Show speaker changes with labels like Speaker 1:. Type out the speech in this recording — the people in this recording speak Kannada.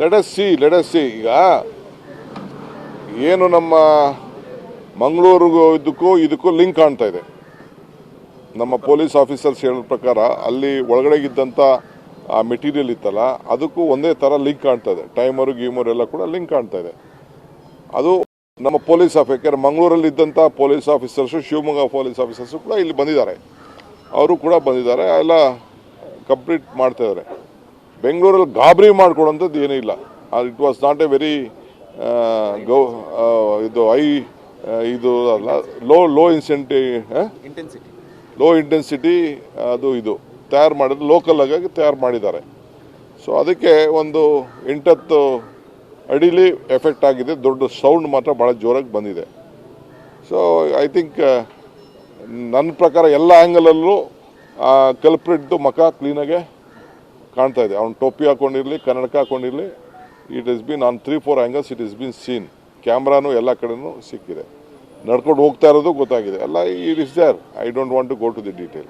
Speaker 1: ಲೆಟಸ್ ಸಿ ಲೆಟಸ್ ಸಿ ಈಗ ಏನು ನಮ್ಮ ಮಂಗಳೂರಿಗೂ ಇದಕ್ಕೂ ಇದಕ್ಕೂ ಲಿಂಕ್ ಕಾಣ್ತಾ ಇದೆ. ನಮ್ಮ ಪೊಲೀಸ್ ಆಫೀಸರ್ಸ್ ಹೇಳೋ ಪ್ರಕಾರ ಅಲ್ಲಿ ಒಳಗಡೆ ಇದ್ದಂಥ ಆ ಮೆಟೀರಿಯಲ್ ಇತ್ತಲ್ಲ, ಅದಕ್ಕೂ ಒಂದೇ ಥರ ಲಿಂಕ್ ಕಾಣ್ತಾ ಇದೆ. ಟೈಮರು, ಗೀಮರು ಎಲ್ಲ ಕೂಡ ಲಿಂಕ್ ಕಾಣ್ತಾ ಇದೆ. ಅದು ನಮ್ಮ ಪೊಲೀಸ್ ಆಫ್ ಯಾಕೆಂದರೆ ಮಂಗಳೂರಲ್ಲಿ ಇದ್ದಂಥ police officers, Shivamogga police officers ಕೂಡ ಇಲ್ಲಿ ಬಂದಿದ್ದಾರೆ. ಅವರು ಕೂಡ ಬಂದಿದ್ದಾರೆ. ಎಲ್ಲ ಕಂಪ್ಲೀಟ್ ಮಾಡ್ತಾ ಇದ್ದಾರೆ ಬೆಂಗಳೂರಲ್ಲಿ ಗಾಬರಿ ಮಾಡ್ಕೊಡೋಂಥದ್ದು ಏನೂ ಇಲ್ಲ. It was not a very ಗೌ ಇದು ಐ ಇದು ಅಲ್ಲ ಲೋ ಲೋ ಇನ್ಸೆಂಟಿ
Speaker 2: ಇಂಟೆನ್ಸಿಟಿ
Speaker 1: ಲೋ ಇಂಟೆನ್ಸಿಟಿ ಅದು ಇದು. ತಯಾರು ಮಾಡಿದ್ರು ಲೋಕಲ್ ಆಗಿ ತಯಾರು ಮಾಡಿದ್ದಾರೆ. ಸೊ ಅದಕ್ಕೆ ಒಂದು ಎಂಟತ್ತು ಅಡಿಲಿ ಎಫೆಕ್ಟ್ ಆಗಿದೆ. ದೊಡ್ಡ ಸೌಂಡ್ ಮಾತ್ರ ಭಾಳ ಜೋರಾಗಿ ಬಂದಿದೆ. ಸೊ ಐ ಥಿಂಕ್ ನನ್ನ ಪ್ರಕಾರ ಎಲ್ಲ ಆ್ಯಂಗಲಲ್ಲೂ ಕಲ್ಪ್ರಿಟ್ದು ಮಖ ಕ್ಲೀನಾಗೆ ಕಾಣ್ತಾ ಇದೆ. ಅವ್ನು ಟೋಪಿ ಹಾಕೊಂಡಿರಲಿ, ಕನ್ನಡಕ ಹಾಕೊಂಡಿರಲಿ it is been on three four angles it is been seen ಕ್ಯಾಮ್ರಾನು ಎಲ್ಲ ಕಡೆನೂ ಸಿಕ್ಕಿದೆ. ನಡ್ಕೊಂಡು ಹೋಗ್ತಾ ಇರೋದು ಗೊತ್ತಾಗಿದೆ. ಅಲ್ಲ it is there I don't want to go to the detail